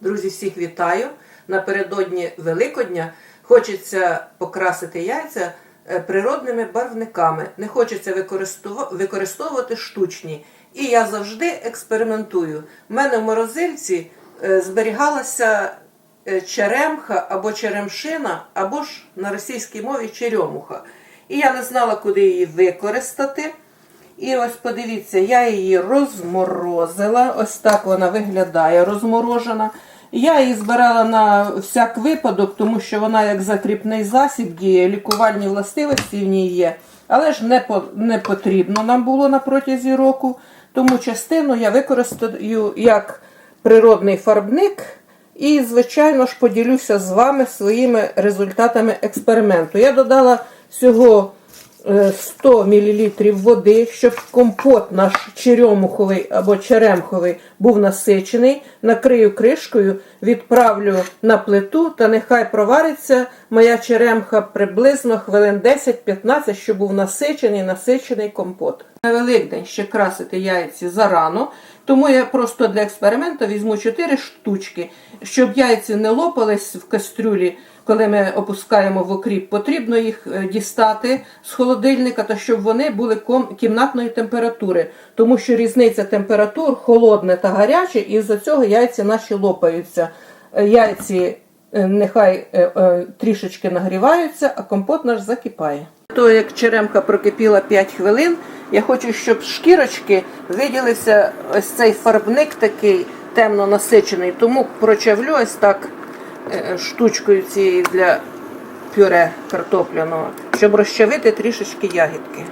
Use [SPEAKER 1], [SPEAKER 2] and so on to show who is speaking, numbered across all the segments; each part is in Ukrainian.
[SPEAKER 1] Друзі, всіх вітаю. Напередодні Великодня хочеться покрасити яйця е, природними барвниками. Не хочеться використовувати штучні. І я завжди експериментую. У мене в морозильці е, зберігалася е, черемха або черемшина, або ж на російській мові черемуха. І я не знала, куди її використати. І ось подивіться, я її розморозила. Ось так вона виглядає розморожена. Я її збирала на всяк випадок, тому що вона як закріпний засіб діє, лікувальні властивості в ній є. Але ж не, по, не потрібно нам було на протязі року. Тому частину я використаю як природний фарбник. І, звичайно ж, поділюся з вами своїми результатами експерименту. Я додала всього 100 мл води, щоб компот наш черемуховий або черемховий був насичений. Накрию кришкою, відправлю на плиту та нехай провариться моя черемха приблизно хвилин 10-15, щоб був насичений, насичений компот. На Великдень ще красити яйці зарано, тому я просто для експерименту візьму 4 штучки, щоб яйці не лопались в кастрюлі, коли ми опускаємо в окріп. Потрібно їх е, дістати з холодильника, та щоб вони були кімнатної температури, тому що різниця температур холодне та гаряче, і з-за цього яйці наші лопаються. Е, Яйці е, нехай трішечки нагріваються, а компот наш закипає. То як черемка прокипіла 5 хвилин, я хочу, щоб з шкірочки виділився ось цей фарбник такий темно насичений, тому прочавлю ось так е, штучкою цією для пюре картопляного, щоб розчавити трішечки ягідки.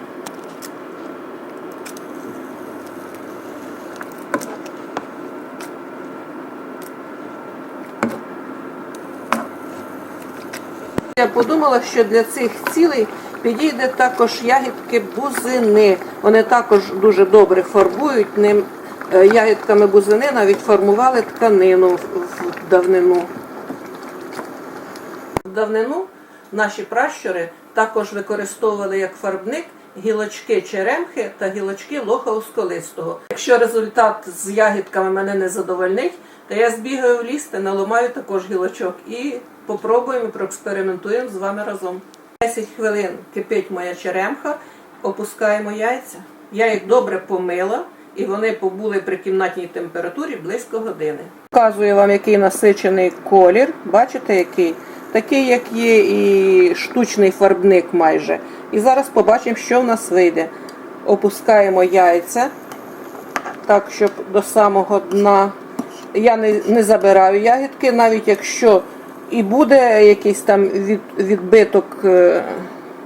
[SPEAKER 1] Я подумала, що для цих цілей підійде також ягідки бузини. Вони також дуже добре фарбують ним. е, Ягідками бузини навіть формували тканину в давнину. В давнину наші пращури також використовували як фарбник гілочки черемхи та гілочки лоха усколистого. Якщо результат з ягідками мене не задовольнить, то я збігаю в ліс та наламаю також гілочок і попробуємо, проекспериментуємо з вами разом. 10 хвилин кипить моя черемха, опускаємо яйця. Я їх добре помила і вони побули при кімнатній температурі близько години. Показую вам, який насичений колір. Бачите, який? Такий, як є і штучний фарбник майже. І зараз побачимо, що в нас вийде. Опускаємо яйця, так, щоб до самого дна. Я не, не забираю ягідки, навіть якщо і буде якийсь там від, відбиток е,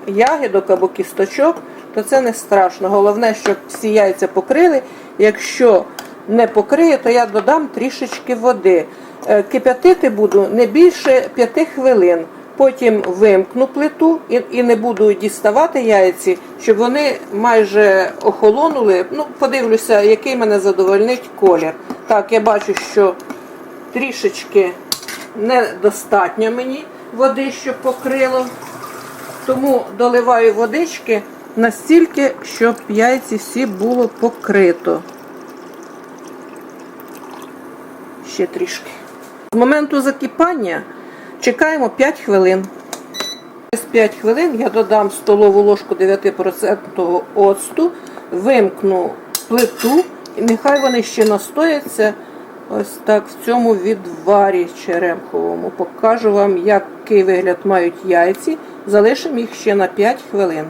[SPEAKER 1] ягідок або кісточок, то це не страшно. Головне, щоб всі яйця покрили. Якщо не покриє, то я додам трішечки води. Е, Кип'ятити буду не більше 5 хвилин. Потім вимкну плиту і, і не буду діставати яйці, щоб вони майже охолонули. Ну, подивлюся, який мене задовольнить колір. Так, я бачу, що трішечки недостатньо мені води, щоб покрило. Тому доливаю водички настільки, щоб яйці всі було покрито. Ще трішки. З моменту закипання чекаємо 5 хвилин. Через 5 хвилин я додам столову ложку 9% оцту, вимкну плиту, і нехай вони ще настояться ось так в цьому відварі черемховому. Покажу вам, який вигляд мають яйці. Залишимо їх ще на 5 хвилин.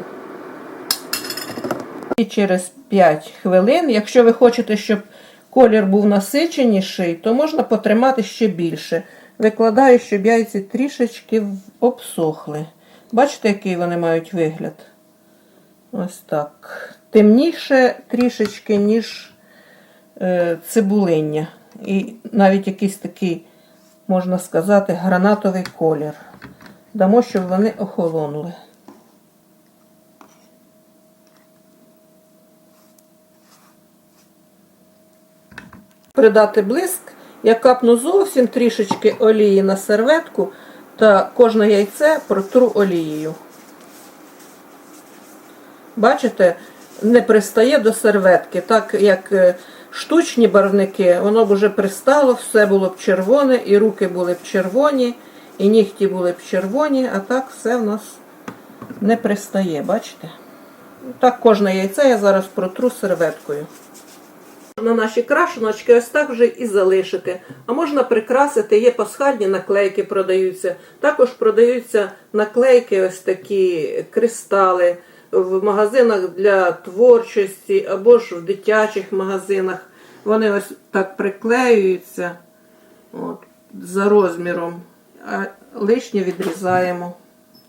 [SPEAKER 1] І через 5 хвилин, якщо ви хочете, щоб колір був насиченіший, то можна потримати ще більше. Викладаю, щоб яйці трішечки обсохли. Бачите, який вони мають вигляд? Ось так. Темніше трішечки, ніж е, цибулиння. І навіть якийсь такий, можна сказати, гранатовий колір. Дамо, щоб вони охолонули. Придати блиск, я капну зовсім трішечки олії на серветку та кожне яйце протру олією. Бачите, не пристає до серветки, так як е, штучні барвники, воно б уже пристало, все було б червоне, і руки були б червоні, і нігті були б червоні, а так все в нас не пристає, бачите? Так кожне яйце я зараз протру серветкою. На наші крашеночки ось так вже і залишити. А можна прикрасити, є пасхальні наклейки продаються. Також продаються наклейки, ось такі кристали в магазинах для творчості або ж в дитячих магазинах. Вони ось так приклеюються от, за розміром, а лишнє відрізаємо.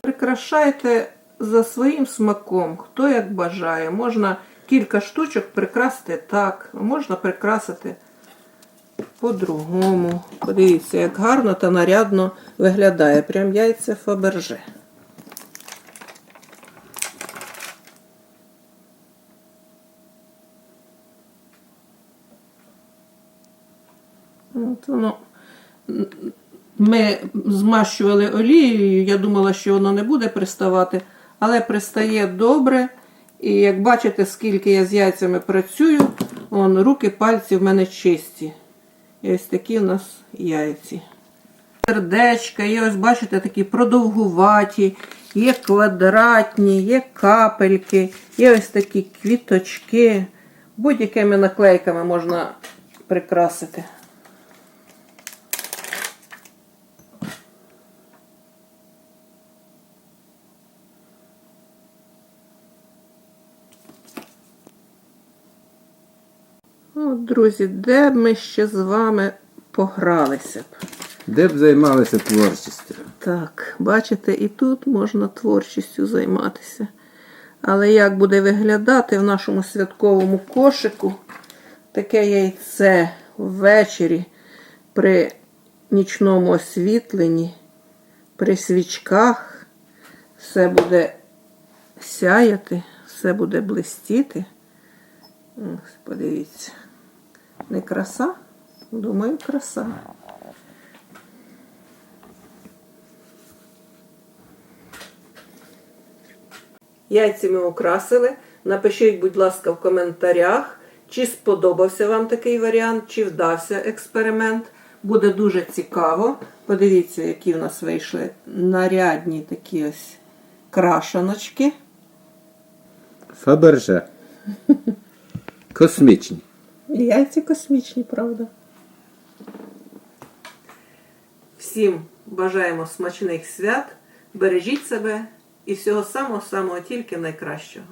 [SPEAKER 1] Прикрашайте за своїм смаком, хто як бажає. Можна кілька штучок прикрасити так, можна прикрасити по-другому. Подивіться, як гарно та нарядно виглядає. Прям яйце Фаберже. Воно. Ми змащували олією, я думала, що воно не буде приставати, але пристає добре. І як бачите, скільки я з яйцями працюю, вон, руки, пальці в мене чисті. І ось такі у нас яйці. Сердечка, є, ось бачите, такі продовгуваті, є квадратні, є капельки, є ось такі квіточки. Будь-якими наклейками можна прикрасити. О, друзі, де б ми ще з вами погралися б?
[SPEAKER 2] Де б займалися творчістю?
[SPEAKER 1] Так, бачите, і тут можна творчістю займатися. Але як буде виглядати в нашому святковому кошику таке яйце ввечері при нічному освітленні, при свічках, все буде сяяти, все буде блистіти. Ось, подивіться. Не краса? Думаю, краса. Яйці ми украсили. Напишіть, будь ласка, в коментарях, чи сподобався вам такий варіант, чи вдався експеримент. Буде дуже цікаво. Подивіться, які в нас вийшли нарядні такі ось крашаночки.
[SPEAKER 2] Фаберже. Космічні.
[SPEAKER 1] Яйці космічні, правда. Всім бажаємо смачних свят, бережіть себе і всього самого-самого тільки найкращого.